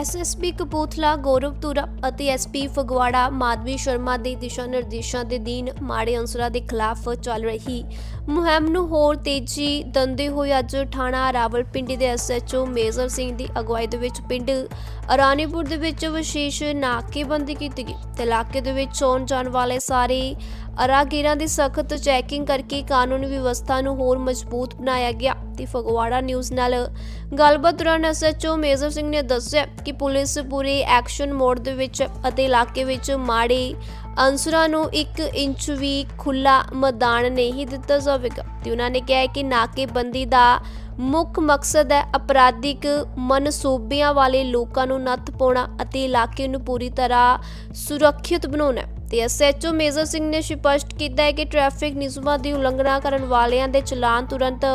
SP Kapurthala ਗੌਰਵ ਅਤੇ SP Phagwara Madhavi Sharma ਦੇ ਦਿਸ਼ਾ ਨਿਰਦੇਸ਼ਾਂ ਦੇ ਦੀਨ ਮਾੜੇ ਅੰਸਰਾਂ ਦੇ ਖਿਲਾਫ ਚੱਲ ਰਹੀ ਮੁਹਿੰਮ ਨੂੰ ਹੋਰ ਤੇਜ਼ੀ ਦਿੰਦੇ ਹੋਏ ਅੱਜ ਥਾਣਾ ਰਾਵਲਪਿੰਡੀ ਦੇ ਐਸਐਚਓ ਮੇਜਰ ਸਿੰਘ ਦੀ ਅਗਵਾਈ ਦੇ ਵਿੱਚ ਪਿੰਡ ਅਰਾਨੀਪੁਰ ਦੇ ਵਿੱਚ ਵਿਸ਼ੇਸ਼ ਨਾਕੇਬੰਦੀ ਕੀਤੀ ਗਈ। ਤੇ ਇਲਾਕੇ ਦੇ ਵਿੱਚ ਆਉਣ ਜਾਣ ਵਾਲੇ ਸਾਰੇ ਅਰਾਗੀਰਾਂ ਦੀ ਸਖਤ ਚੈਕਿੰਗ ਕਰਕੇ ਕਾਨੂੰਨ ਵਿਵਸਥਾ ਨੂੰ ਹੋਰ ਮਜ਼ਬੂਤ ਬਣਾਇਆ ਗਿਆ ਤੇ ਫਗਵਾੜਾ ਨਿਊਜ਼ ਨਾਲ ਗੱਲਬਾਤ ਦੌਰਾਨ ਐਸਐਚਓ ਮੇਜਰ ਸਿੰਘ ਨੇ ਦੱਸਿਆ ਕਿ ਪੁਲਿਸ ਪੂਰੇ ਐਕਸ਼ਨ ਮੋਡ ਦੇ ਵਿੱਚ ਅਤੇ ਇਲਾਕੇ ਵਿੱਚ ਮਾੜੇ ਅਨਸਰਾਂ ਨੂੰ 1 ਇੰਚ ਵੀ ਖੁੱਲਾ ਮੈਦਾਨ ਨਹੀਂ ਦਿੱਤਾ ਜਾਵੇਗਾ ਤੇ ਉਹਨਾਂ ਨੇ ਕਿਹਾ ਕਿ ਨਾਕੇਬੰਦੀ ਦਾ ਮੁੱਖ ਮਕਸਦ ਹੈ ਅਪਰਾਧਿਕ ਮਨਸੂਬਿਆਂ ਵਾਲੇ ਲੋਕਾਂ ਨੂੰ ਨੱਥ ਪਾਉਣਾ ਅਤੇ ਇਲਾਕੇ ਨੂੰ ਪੂਰੀ ਤਰ੍ਹਾਂ ਸੁਰੱਖਿਅਤ ਬਣਾਉਣਾ। ਤੇ ਐਸਐਚਓ ਮੇਜਰ ਸਿੰਘ ਨੇ ਸਪਸ਼ਟ ਕੀਤਾ ਹੈ ਕਿ ਟ੍ਰੈਫਿਕ ਨਿਯਮਾਂ ਦੀ ਉਲੰਘਣਾ ਕਰਨ ਵਾਲਿਆਂ ਦੇ ਚਲਾਨ ਤੁਰੰਤ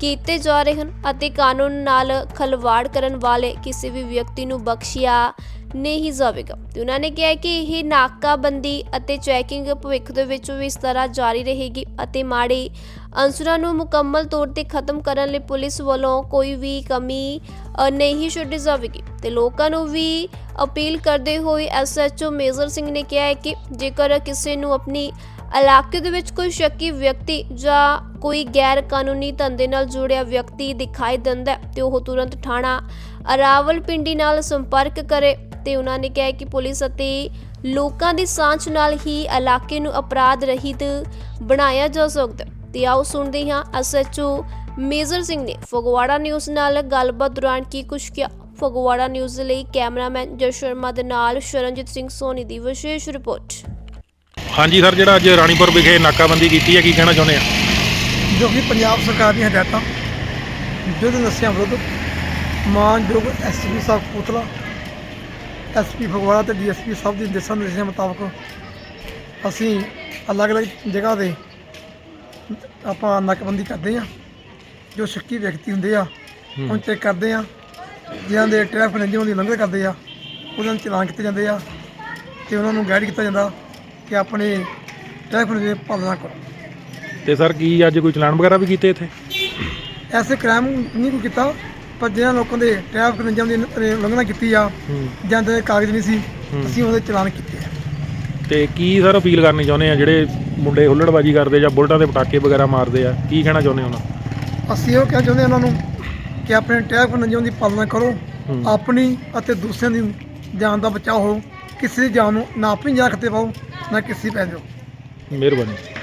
ਕੀਤੇ ਜਾ ਰਹੇ ਹਨ ਅਤੇ ਕਾਨੂੰਨ ਨਾਲ ਖਲਵਾੜ ਕਰਨ ਵਾਲੇ ਕਿਸੇ ਵੀ ਵਿਅਕਤੀ ਨੂੰ ਬਖਸ਼ਿਆ ਨਹੀਂ ਜਾਵੇਗਾ। ਤੇ ਉਹਨਾਂ ਨੇ ਕਿਹਾ ਕਿ ਇਹ ਨਾਕਾਬੰਦੀ ਅਤੇ ਚੈਕਿੰਗ ਭਵਿੱਖ ਦੇ ਵਿੱਚ ਵੀ ਇਸ ਤਰ੍ਹਾਂ ਜਾਰੀ ਰਹੇਗੀ ਅਤੇ ਮਾੜੇ ਅਨਸਰਾਂ ਨੂੰ ਮੁਕੰਮਲ ਤੌਰ ਤੇ ਖਤਮ ਕਰਨ ਲਈ ਪੁਲਿਸ ਵੱਲੋਂ ਕੋਈ ਵੀ ਕਮੀ ਨਹੀਂ ਛੱਡੀ ਜਾਵੇਗੀ। ਤੇ ਲੋਕਾਂ ਨੂੰ ਵੀ ਅਪੀਲ ਕਰਦੇ ਹੋਏ ਐਸਐਚਓ ਮੇਜਰ ਸਿੰਘ ਨੇ ਕਿਹਾ ਹੈ ਕਿ ਜੇਕਰ ਕਿਸੇ ਨੂੰ ਆਪਣੀ ਇਲਾਕੇ ਦੇ ਵਿੱਚ ਕੋਈ ਸ਼ੱਕੀ ਵਿਅਕਤੀ ਜਾਂ ਕੋਈ ਗੈਰ ਕਾਨੂੰਨੀ ਧੰਦੇ ਨਾਲ ਜੁੜਿਆ ਵਿਅਕਤੀ ਦਿਖਾਈ ਦਿੰਦਾ ਹੈ ਤੇ ਉਹ ਤੁਰੰਤ ਥਾਣਾ ਰਾਵਲਪਿੰਡੀ ਨਾਲ ਸੰਪਰਕ ਕਰੇ ਤੇ ਉਹਨਾਂ ਨੇ ਕਿਹਾ ਕਿ ਪੁਲਿਸ ਅਤੇ ਲੋਕਾਂ ਦੀ ਸਾਂਝ ਨਾਲ ਹੀ ਇਲਾਕੇ ਨੂੰ ਅਪਰਾਧ ਰਹਿਤ ਬਣਾਇਆ ਜਾ ਸਕਦਾ ਹੈ। ਤੇ ਆਓ ਸੁਣਦੇ ਹਾਂ ਐਸਐਚਓ ਮੇਜਰ ਸਿੰਘ ਨੇ ਫਗਵਾੜਾ ਨਿਊਜ਼ ਨਾਲ ਗੱਲਬਾਤ ਦੌਰਾਨ ਕੀ ਕੁਝ ਕਿਹਾ ਫਗਵਾੜਾ ਨਿਊਜ਼ ਲਈ ਕੈਮਰਾਮੈਨ ਜਸ ਸ਼ਰਮਾ ਦੇ ਨਾਲ ਸ਼ਰਨਜੀਤ ਸਿੰਘ ਸੋਨੀ ਦੀ ਵਿਸ਼ੇਸ਼ ਰਿਪੋਰਟ ਹਾਂਜੀ ਸਰ ਜਿਹੜਾ ਅੱਜ ਰਾਣੀਪੁਰ ਵਿਖੇ ਨਾਕਾਬੰਦੀ ਕੀਤੀ ਹੈ ਕੀ ਕਹਿਣਾ ਚਾਹੁੰਦੇ ਆ? ਜੋ ਕਿ ਪੰਜਾਬ ਸਰਕਾਰ ਦੀਆਂ ਹਦਾਇਤਾਂ ਯੁੱਧ ਨਸ਼ਿਆਂ ਵਿਰੁੱਧ ਮਾਨਯੋਗ ਐਸਪੀ ਸਾਹਿਬ ਪੁਤਲਾ ਐਸਪੀ ਫਗਵਾੜਾ ਤੇ ਡੀਐਸਪੀ ਸਾਹਿਬ ਦੇ ਦਿਸ਼ਾ ਨਿਰਦੇਸ਼ਾਂ ਮੁਤਾਬਕ ਅਸੀਂ ਅਲੱਗ-ਅਲੱਗ ਜਗ੍ਹਾ ਤੇ ਆਪਾਂ ਨਾਕਾਬੰਦੀ ਕਰਦੇ ਹਾਂ। ਜੋ ਸ਼ੱਕੀ ਵਿਅਕਤੀ ਹੁੰਦੇ ਆ ਉਹਨਾਂ ਚੈੱਕ ਕਰਦੇ ਆ ਜਿਨ੍ਹਾਂ ਦੇ ਟ੍ਰੈਫਿਕ ਨਿਯਮਾਂ ਦੀ ਉਲੰਘਣਾ ਕਰਦੇ ਆ ਉਹਨਾਂ ਨੂੰ ਚਲਾਨ ਕੀਤੇ ਜਾਂਦੇ ਆ ਤੇ ਉਹਨਾਂ ਨੂੰ ਗਾਈਡ ਕੀਤਾ ਜਾਂਦਾ। ਕਿ ਆਪਣੇ ਟ੍ਰੈਫਿਕ ਦੀ ਪਾਲਣਾ ਕਰੋ। ਤੇ ਸਰ ਕੀ ਅੱਜ ਕੋਈ ਚਲਾਨ ਵਗੈਰਾ ਵੀ ਕੀਤੇ ਇੱਥੇ? ਐਸੇ ਕ੍ਰਾਈਮ ਨਹੀਂ ਕੋਈ ਕੀਤਾ ਪਰ ਜਿਹਨਾਂ ਲੋਕਾਂ ਦੇ ਟ੍ਰੈਫਿਕ ਨਿਯਮ ਦੀ ਨ- ਉਲੰਘਣਾ ਕੀਤੀ ਆ ਜਾਂ ਦੇ ਕਾਗਜ਼ ਨਹੀਂ ਸੀ ਅਸੀਂ ਉਹਦੇ ਚਲਾਨ ਕੀਤੇ ਆ। ਤੇ ਕੀ ਸਰ ਅਪੀਲ ਕਰਨੀ ਚਾਹੁੰਦੇ ਆ ਜਿਹੜੇ ਮੁੰਡੇ ਹੁੱਲੜਬਾਜੀ ਕਰਦੇ ਜਾਂ ਬੁਲਟਾਂ ਦੇ ਪਟਾਕੇ ਵਗੈਰਾ ਮਾਰਦੇ ਆ ਕੀ ਕਹਿਣਾ ਚਾਹੁੰਦੇ ਉਹਨਾਂ ਅਸੀਂ ਇਹ ਕਹਿਣਾ ਚਾਹੁੰਦੇ ਹਾਂ ਉਹਨਾਂ ਨੂੰ ਕਿ ਆਪਣੇ ਟ੍ਰੈਫਿਕ ਨਿਯਮ ਦੀ ਪਾਲਣਾ ਕਰੋ ਹੂੰ। ਆਪਣੀ ਅਤੇ ਦੂਸਰਿਆਂ ਦੀ ਜਾਨ ਦਾ ਬਚਾਓ ਹੋ ਕਿਸੇ ਦੀ ਜਾਨ ਨੂੰ ਨਾ ਆਪਣੀ ਜਾਨ ਖਤੇ ਪਾਓ ਨਾ ਕਿਸੇ ਪੈ ਜਾਓ। ਮਿਹਰਬਾਨੀ।